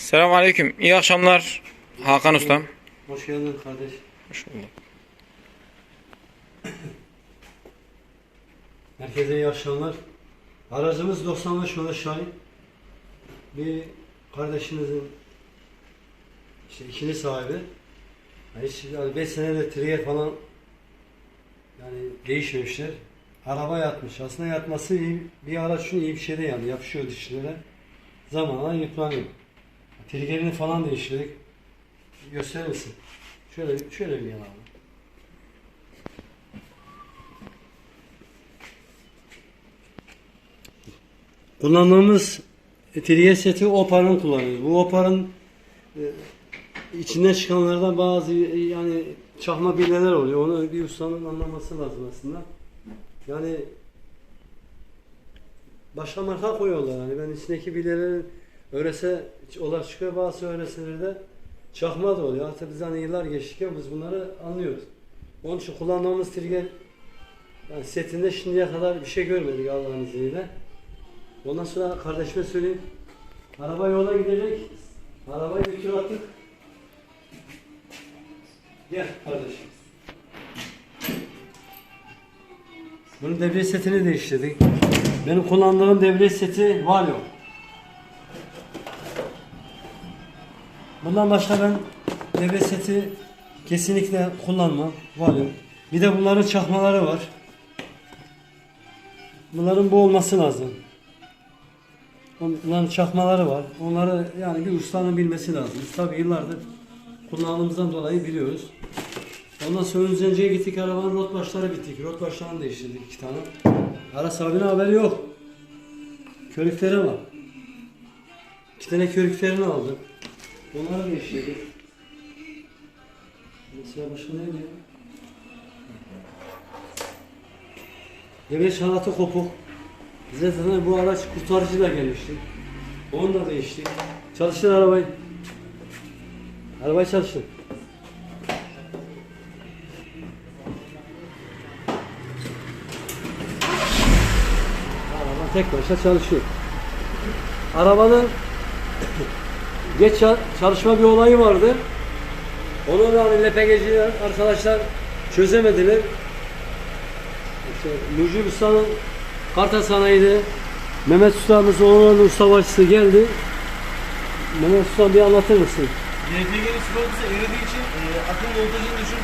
Selamünaleyküm. İyi akşamlar Hakan Ustam. Hoş geldin kardeş. Hoş bulduk. Herkese iyi akşamlar. Aracımız 95 yola şahin. Bir kardeşimizin işte ikili sahibi. Yani hiç yani 5 senede trigger falan yani değişmemişler. Araba yatmış. Aslında yatması iyi, bir araç için iyi bir şey yani. Yapışıyor dişlere. Zamanla yıpranıyor. Triggerini falan değiştirdik. Gösterir misin? Şöyle, şöyle bir yana abi. Kullandığımız trigger seti Opa'nın kullanıyoruz. Bu Opa'nın e, içinden çıkanlardan bazı e, yani çakma bileler oluyor. Onu bir ustanın anlaması lazım aslında. Yani başka marka koyuyorlar. Yani ben içindeki bilelerin öylese olarak çıkıyor. Bazı öyleselerde çakma da oluyor. Hatta biz hani yıllar geçtikçe biz bunları anlıyoruz. Onun için kullandığımız trigger yani setinde şimdiye kadar bir şey görmedik Allah'ın izniyle. Ondan sonra kardeşime söyleyeyim. Araba yola gidecek. Arabayı bir tur attık. Gel kardeşim. Bunun debriyaj setini değiştirdik. Benim kullandığım debriyaj seti Valio. Bundan başka ben debriyaj seti kesinlikle kullanmam. Valio. Bir de bunların çakmaları var. Bunların bu olması lazım. Bunların çakmaları var. Onları yani bir ustanın bilmesi lazım. Biz tabii yıllardır kullandığımızdan dolayı biliyoruz. Ondan sonra öncenceye gittik arabanın rot başları bittik. Rot başlarını değiştirdik iki tane. Aras abinin haberi yok. Körüklere bak. İki tane körüklerini aldım. Onları değiştirdik. Mesela başka neydi ya? Devre halatı kopuk. Bize zaten bu araç kurtarıcı da gelmişti. Onu da değiştik. Çalıştır arabayı. Arabayı çalıştır. Araba tek başına çalışıyor. Arabanın geç ça- çalışma bir olayı vardı. Onu da hani LPG'ciler arkadaşlar çözemediler. İşte Mucib Usta'nın Kartal Sanayi'de Mehmet Usta'mız oğlanın ustabaşısı geldi. Mehmet Usta bir anlatır mısın? LPG'nin sigortası eridiği için e, akım voltajını düşür